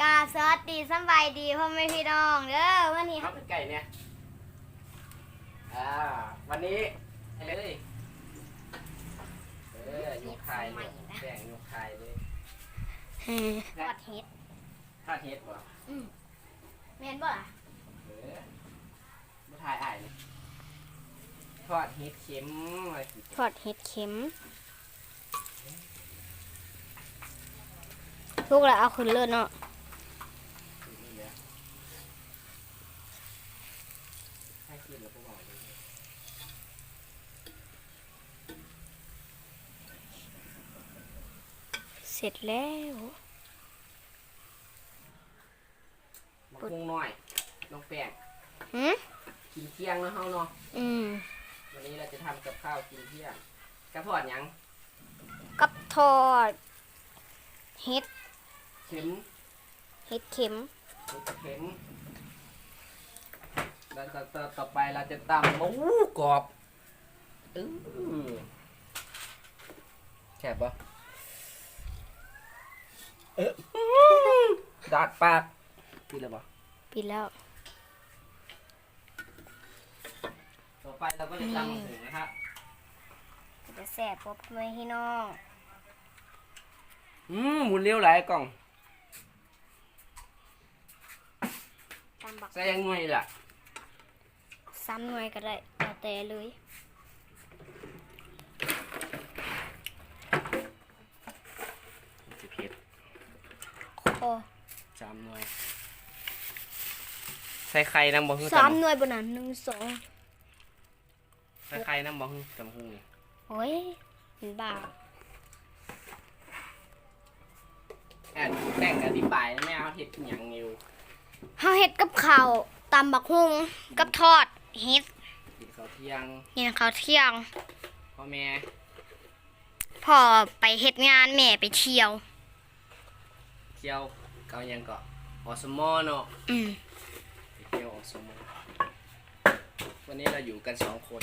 กาสวัสดีสำบายดีพ่อแม่พี่น้องเด้อวันนี้ครับเป็นไก่เนี่ย อ่า วันนี้ให้เลยเออยกคายเลยแบ่งยกคายเลยทอดเห็ดถ้าเฮ็ดบ่แม่นบ่ล่ะเออมาทายอ้ายเลยทอดเฮ็ดเข็มอะไรสิทอดเห็ดเข็มลูกละเอาขึ้นเลยเนาะ นี่เลยให้กินแล้วก็บอกเลย เสร็จแล้วมะม่วงน้อยน้องแป้งหืมกินเที่ยงแล้วเฮาเนาะอืมวันนี้เราจะทำกับข้าวกินเที่ยงกระพอดหยังกับทอดเห็ดเข็มเห็ดเข็มเห็ดเข็มแล้วต่อต่อต่อไปเราจะตำหมูกรอบอื้อแฉบปะเอ๊ะ ดาดปากกินเลยปะปิดแล้ว ต่อไปเราก็จะตำหมูนะครับจะแสบพ่อแม่พี่น้องอืมหมุนเลี้ยวหลายกล่องตามบักใส่ยังไงล่ะ ซ้ำหน่วยก็ได้แล้วแต่เลย สิเผ็ด โอ้สามหน่วย ใส่ไข่น้ำบ่ฮึสามหน่วยบนนั้นหนึ่งสองใส่ไข่น้ำบ่ฮึจำหูนี่โอ้ยเป็นบ้าแอนแบ่งอธิบายนะแม่เอาเห็ดหยังอยู่เฮาเฮ็ดกับข้าวตำบักฮุงกับทอดเฮ็ดกินข้าวเที่ยงกินข้าวเที่ยงพ่อแม่พ่อไปเฮ็ดงานแม่ไปเที่ยว เที่ยวเกาหยังเกาะอสมอเนาะอืมไปเที่ยวอสมอวันนี้เราอยู่กันสองคน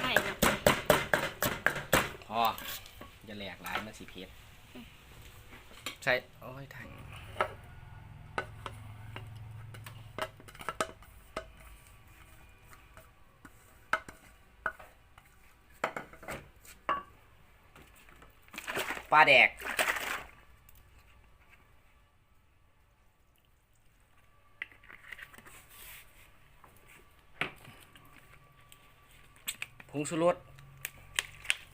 ไม่นะพออย่าแหลกหลายมันสิเผ็ดใช่โอ้ยถัง ปลาแดก ผงชูรส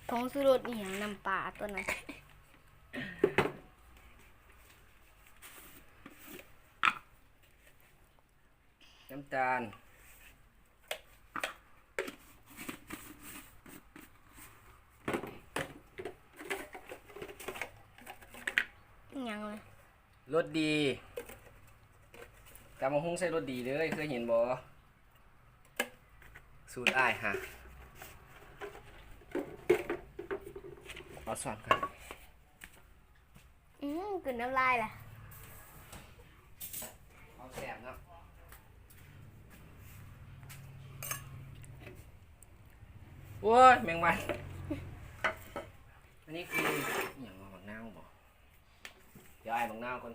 ผงสุรสอีหยังน้ำปลาตัวนั้นน้ำตาล อีหยังเลย รสดีกำมะฮุ้งใส่รสดีเลยเคยเห็นบ่สูตรอ้ายฮะเอาสอนกันอืมกลืนน้ำลายล่ะเอาแสบเนาะโอ้ยแมงวัน อันนี้คืออหย่างว่าบักนาวบ่เดี๋ยวไอ้บักนาวก่อน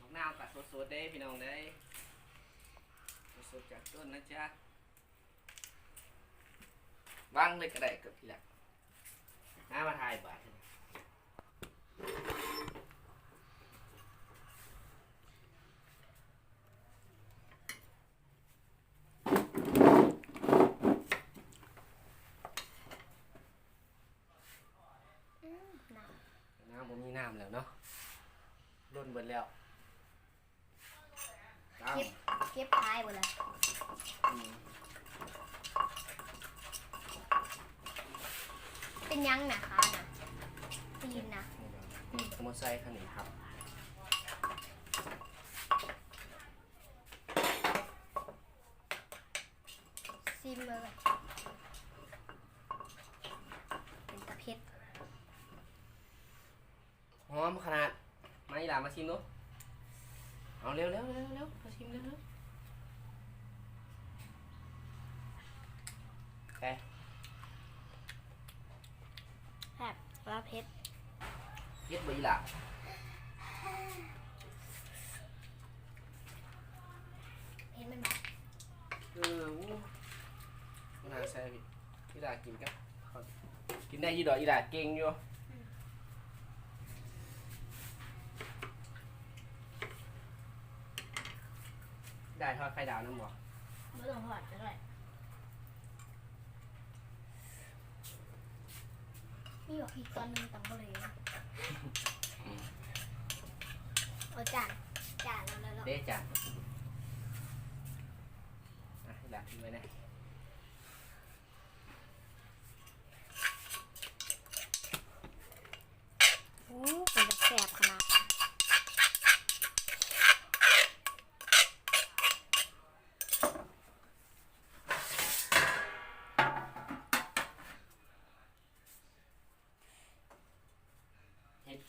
บักนาวกับสดๆเด้พี่น้องเด้สดๆจากต้นนะจ๊ะวางเลยก็ได้กับพี่หละน้ามาทายบาท อืม น้น้ำผมมีน้ำแล้วเนาะร่นเบิดแล้วำน้เก็บเก็บท้ายหมดเลยำอืมเป็นหยังนะคะน่ะตีนนะมอไซค์คันนี้ครับซิมเลย หอมขนาดมาอีหลามาชิมดูเอาเร็วเร็วเร็วเร็วมาชิมเร็วเร็วไปแบบรับเพชรเย็ดบ่อีหลาเพชรมันแเออวู้น่าใช่พี่อีหลากินกันกินได้ยี่ดอกอีหลาเก่งอยู่ ได้ทอดไข่ดาวน้ำบ่ไม่ต้องทอดก็ได้นี่บอกอีกตอนหนึงตังก็เลยนะเอาจานจานแล้วแล้วแล้วเด้จ้ะอะอีหล่ะกินไว้นะ โอ้เป็นแบบแสบขนาด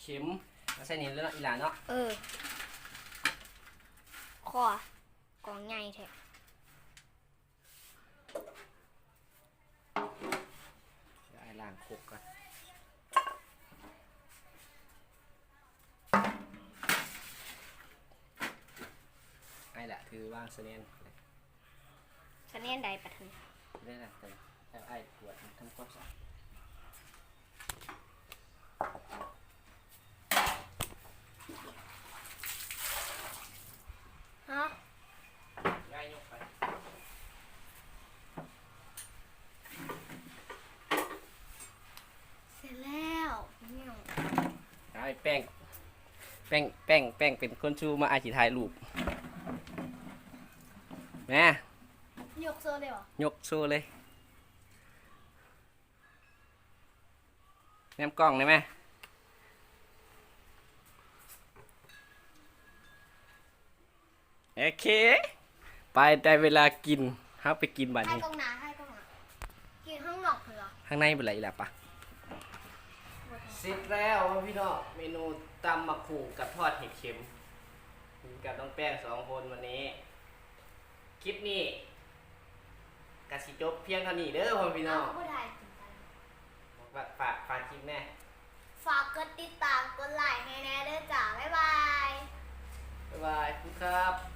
เห็ดเข็มมาใส่นี่แล้วเนาะอีหล่ะเนาะเออคอกองใหญ่แท้เดี๋ยวไอ้ล้างคกก่อนไอ้แหละคือว่างเสนียนสะเนียนใดปะทัน ได้แหละแต่แต่ไอ้ปวดทำความสะอาด ฮะ ง่ายยกไป เสร็จแล้วเนี่ย ไอ้ แป้ง แป้ง แป้ง แป้ง เป็นคนชูมาไอ้สีถ่ายรูปแม่ยกโซ่เลยเหรอยกโชว์เลยแนมกล้องได้ไหมโอเค ไปได้เวลากินครับไปกินบัดให้นี้กล้องหนาให้กล้องหนากินข้างนอกเหรอ ข้างในเป็นไรอีกแล้วปะ เสร็จแล้วพี่น้องเมนูตำมะขูกับทอดเห็ดเข็มกินกับน้องแป้งสองคนวันนี้ คลิปนี้กสิจบเพียงเท่านี้เด้อพ่อพี่น้องเาผู้ไทยกินไปฝากฝากฝากคลิปแน่ฝากกดติดตามกดไลค์ให้แน่เด้อจ้าบ๊ายบาย บ๊ายบายคุณครับ